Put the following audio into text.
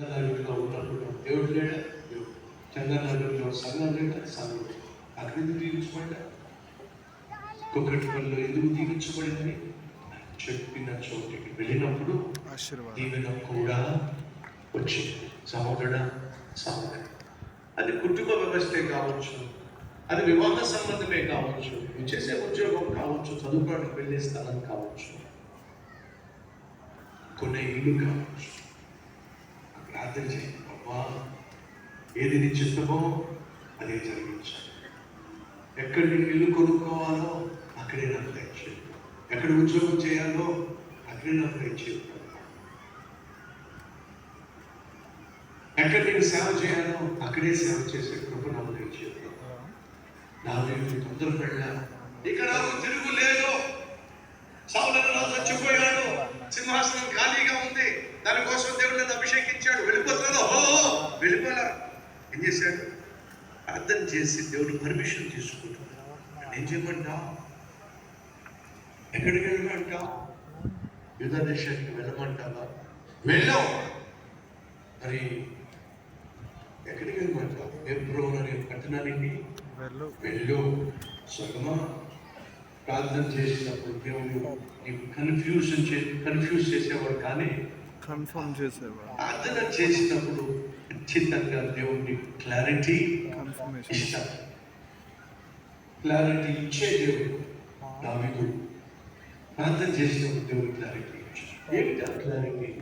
చందనగర్లో ఉన్నప్పుడు దేవుడు లేడా? దేవుడు. చందనగర్లో సంఘం లేడా? సంఘం. అక్కడ ఎందుకు దీవించబడ్డా కుక్కటిపల్లిలో ఎందుకు దీవించబడింది చెప్పిన చోటికి వెళ్ళినప్పుడు దీవెన కూడా వచ్చింది సహోదరుడ సహోదరు అది కుటుంబ వ్యవస్థే కావచ్చు. అది వివాహ సంబంధమే కావచ్చు. నువ్వు చేసే ఉద్యోగం కావచ్చు. చదువుకోవడానికి వెళ్ళే స్థలం కావచ్చు. కొనే ఇల్లు కావచ్చు. ప్రార్థన చేయండి అబ్బా ఏది నీ చిత్తమో అదే జరిగించాలి. ఎక్కడ నేను ఇల్లు కొనుక్కోవాలో అక్కడే నాకు దయచేయి ఎక్కడ ఉద్యోగం చేయాలో అక్కడే నాకు దయచేయి ఎక్కడ నేను సేవ చేయాలో అక్కడే సేవ చేసే కృప నాకు దయచేయి నా దేవుడు తొందరపడ్డా ఇక్కడ తిరుగు లేదు. సౌలన రాజు చచ్చిపోయాడు. సింహాసనం ఖాళీగా ఉంది. దానికోసం అభిషేకించాడు వెళ్ళిపోతున్నాడు ఓ వెళ్ళిపోలా ఏం చేశాడు? అర్థం చేసి దేవుడు పర్మిషన్ తీసుకుంటున్నాడు ఏం చేయమంటావు ఎక్కడికి వెళ్ళమంటావు యుద్ధ దేశానికి వెళ్ళమంటావా? వెళ్ళావు మరి ఎక్కడికి వెళ్ళమంటావు? ఎప్పుడు అనే పట్టణానికి? వెళ్ళు. వెళ్ళు. స్వర్గమా? ప్రార్థన చేసినప్పుడు దేవుడు నీకు కన్ఫ్యూజన్ చే కన్ఫ్యూజ్ చేసేవాడు కానీ కన్ఫర్మ్ చేసేవాడు. ప్రార్థన చేసినప్పుడు ఖచ్చితంగా దేవుడిని క్లారిటీ కన్ఫర్మేషన్ క్లారిటీ ఇచ్చే దేవుడు దావిదు. ప్రార్థన చేసినప్పుడు దేవుడు క్లారిటీ ఇచ్చాడు. ఏమిటి ఆ క్లారిటీ